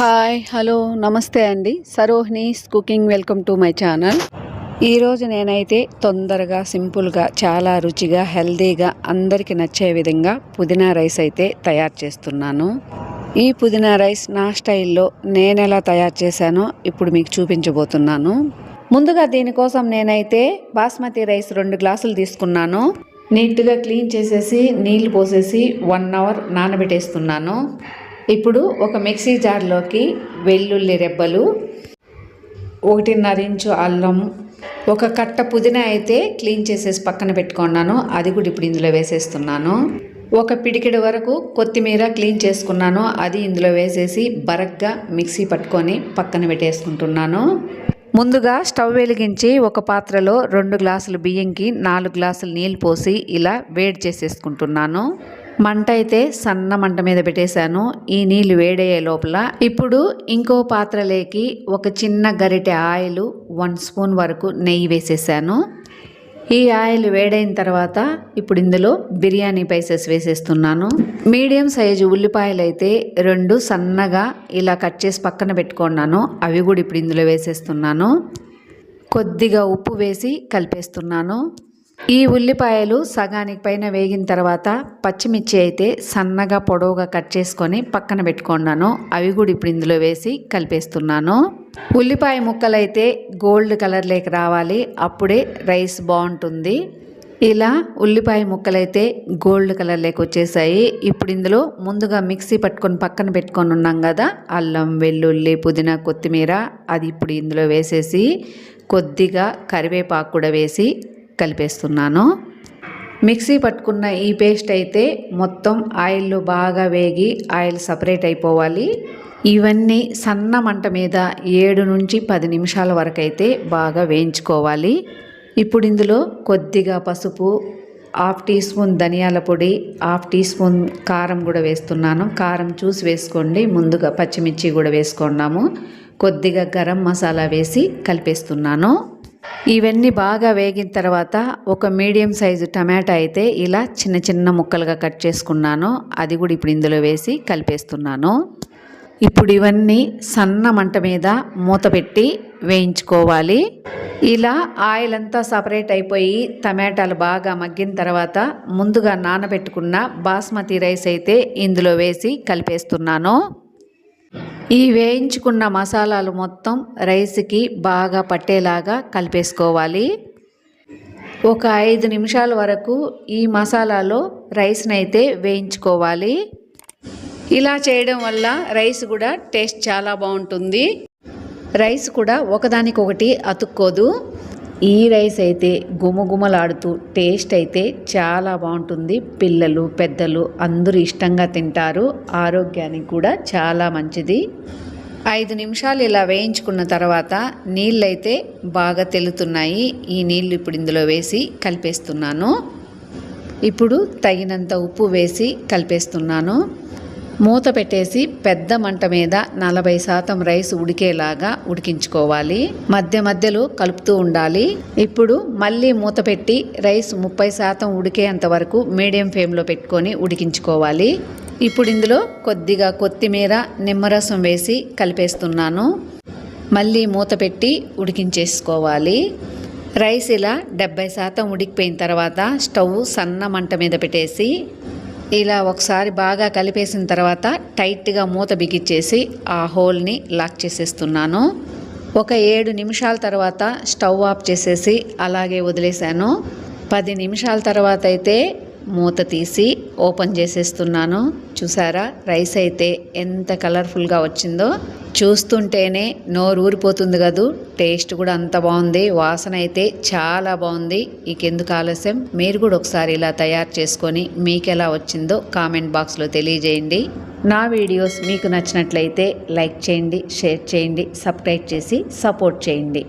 Hi hello నమస్తే అండి. సరోహిణీస్ cooking welcome to my channel ఈరోజు నేనైతే తొందరగా సింపుల్గా చాలా రుచిగా హెల్దీగా అందరికీ నచ్చే విధంగా పుదీనా రైస్ అయితే తయారు చేస్తున్నాను. ఈ పుదీనా రైస్ నా స్టైల్లో నేను ఎలా తయారు చేశానో ఇప్పుడు మీకు చూపించబోతున్నాను. ముందుగా దీనికోసం నేనైతే బాస్మతి రైస్ రెండు గ్లాసులు తీసుకున్నాను. నీట్గా క్లీన్ చేసేసి నీళ్ళు పోసేసి వన్ అవర్ నానబెట్టేస్తున్నాను. ఇప్పుడు ఒక మిక్సీ జార్లోకి వెల్లుల్లి రెబ్బలు ఒకటిన్నర ఇంచు అల్లం ఒక కట్ట పుదీనా అయితే క్లీన్ చేసేసి పక్కన పెట్టుకున్నాను. అది కూడా ఇప్పుడు ఇందులో వేసేస్తున్నాను. ఒక పిడికిడి వరకు కొత్తిమీర క్లీన్ చేసుకున్నాను. అది ఇందులో వేసేసి బరగ్గా మిక్సీ పట్టుకొని పక్కన పెట్టేసుకుంటున్నాను. ముందుగా స్టవ్ వెలిగించి ఒక పాత్రలో రెండు గ్లాసులు బియ్యంకి నాలుగు గ్లాసులు నీళ్ళు పోసి ఇలా వేడి చేసేసుకుంటున్నాను. మంట అయితే సన్న మంట మీద పెట్టేశాను. ఈ నీళ్ళు వేడయ్యే లోపల ఇప్పుడు ఇంకో పాత్రలోకి ఒక చిన్న గరిటె ఆయిల్ వన్ స్పూన్ వరకు నెయ్యి వేసేసాను. ఈ ఆయిల్ వేడైన తర్వాత ఇప్పుడు ఇందులో బిర్యానీ పైసెస్ వేసేస్తున్నాను. మీడియం సైజు ఉల్లిపాయలు అయితే రెండు సన్నగా ఇలా కట్ చేసి పక్కన పెట్టుకున్నాను. అవి కూడా ఇప్పుడు ఇందులో వేసేస్తున్నాను. కొద్దిగా ఉప్పు వేసి కలిపేస్తున్నాను. ఈ ఉల్లిపాయలు సగానికి పైన వేగిన తర్వాత పచ్చిమిర్చి అయితే సన్నగా పొడవుగా కట్ చేసుకొని పక్కన పెట్టుకున్నాను. అవి కూడా ఇప్పుడు ఇందులో వేసి కలిపేస్తున్నాను. ఉల్లిపాయ ముక్కలైతే గోల్డ్ కలర్లోకి రావాలి. అప్పుడే రైస్ బాగుంటుంది. ఇలా ఉల్లిపాయ ముక్కలైతే గోల్డ్ కలర్లోకి వచ్చేసాయి. ఇప్పుడు ఇందులో ముందుగా మిక్సీ పట్టుకొని పక్కన పెట్టుకొని ఉన్నాం కదా అల్లం వెల్లుల్లి పుదీనా కొత్తిమీర అది ఇప్పుడు ఇందులో వేసేసి కొద్దిగా కరివేపాకు కూడా వేసి కలిపేస్తున్నాను. మిక్సీ పట్టుకున్న ఈ పేస్ట్ అయితే మొత్తం ఆయిల్ బాగా వేగి ఆయిల్ సపరేట్ అయిపోవాలి. ఇవన్నీ సన్న మంట మీద ఏడు నుంచి పది నిమిషాల వరకు అయితే బాగా వేయించుకోవాలి. ఇప్పుడు ఇందులో కొద్దిగా పసుపు హాఫ్ టీ స్పూన్ ధనియాల పొడి హాఫ్ టీ స్పూన్ కారం కూడా వేస్తున్నాను. కారం చూసి వేసుకోండి ముందుగా పచ్చిమిర్చి కూడా వేసుకున్నాము. కొద్దిగా గరం మసాలా వేసి కలిపేస్తున్నాను. ఇవన్నీ బాగా వేగిన తర్వాత ఒక మీడియం సైజు టమాటా అయితే ఇలా చిన్న చిన్న ముక్కలుగా కట్ చేసుకున్నాను. అది కూడా ఇప్పుడు ఇందులో వేసి కలిపేస్తున్నాను. ఇప్పుడు ఇవన్నీ సన్న మంట మీద మూత పెట్టి వేయించుకోవాలి. ఇలా ఆయిల్ అంతా సపరేట్ అయిపోయి టమాటాలు బాగా మగ్గిన తర్వాత ముందుగా నానబెట్టుకున్న బాస్మతి రైస్ అయితే ఇందులో వేసి కలిపేస్తున్నాను. ఈ వేయించుకున్న మసాలాలు మొత్తం రైస్కి బాగా పట్టేలాగా కలిపేసుకోవాలి. ఒక ఐదు నిమిషాల వరకు ఈ మసాలాలో రైస్ని అయితే వేయించుకోవాలి. ఇలా చేయడం వల్ల రైస్ కూడా టేస్ట్ చాలా బాగుంటుంది. రైస్ కూడా ఒకదానికొకటి అతుక్కోదు. ఈ రైస్ అయితే గుమగుమలాడుతూ టేస్ట్ అయితే చాలా బాగుంటుంది. పిల్లలు పెద్దలు అందరూ ఇష్టంగా తింటారు. ఆరోగ్యానికి కూడా చాలా మంచిది. ఐదు నిమిషాలు ఇలా వేయించుకున్న తర్వాత నీళ్ళైతే బాగా తెలుతున్నాయి. ఈ నీళ్ళు ఇప్పుడు ఇందులో వేసి కలిపేస్తున్నాను. ఇప్పుడు తగినంత ఉప్పు వేసి కలిపేస్తున్నాను. మూత పెట్టేసి పెద్ద మంట మీద నలభై శాతం రైస్ ఉడికేలాగా ఉడికించుకోవాలి. మధ్య మధ్యలో కలుపుతూ ఉండాలి. ఇప్పుడు మళ్ళీ మూత పెట్టి రైస్ ముప్పై శాతం ఉడికేంత వరకు మీడియం ఫ్లేమ్లో పెట్టుకొని ఉడికించుకోవాలి. ఇప్పుడు ఇందులో కొద్దిగా కొత్తిమీర నిమ్మరసం వేసి కలిపేస్తున్నాను. మళ్ళీ మూత పెట్టి ఉడికించేసుకోవాలి. రైస్ ఇలా డెబ్బై శాతం ఉడికిపోయిన తర్వాత స్టవ్ సన్న మంట మీద పెట్టేసి ఇలా ఒకసారి బాగా కలిపేసిన తర్వాత టైట్గా మూత బిగిచ్చేసి ఆ హోల్ని లాక్ చేసేస్తున్నాను. ఒక ఏడు నిమిషాల తర్వాత స్టవ్ ఆఫ్ చేసేసి అలాగే వదిలేశాను. పది నిమిషాల తర్వాత అయితే మూత తీసి ఓపెన్ చేసేస్తున్నాను. చూసారా? రైస్ అయితే ఎంత కలర్ఫుల్గా వచ్చిందో. చూస్తుంటేనే నోరు ఊరిపోతుంది కదూ. టేస్ట్ కూడా అంత బాగుంది. వాసన అయితే చాలా బాగుంది. ఇకెందుకు ఆలస్యం? మీరు కూడా ఒకసారి ఇలా తయారు చేసుకొని మీకు ఎలా వచ్చిందో కామెంట్ బాక్స్లో తెలియజేయండి. నా వీడియోస్ మీకు నచ్చినట్లయితే లైక్ చేయండి షేర్ చేయండి సబ్స్క్రైబ్ చేసి సపోర్ట్ చేయండి.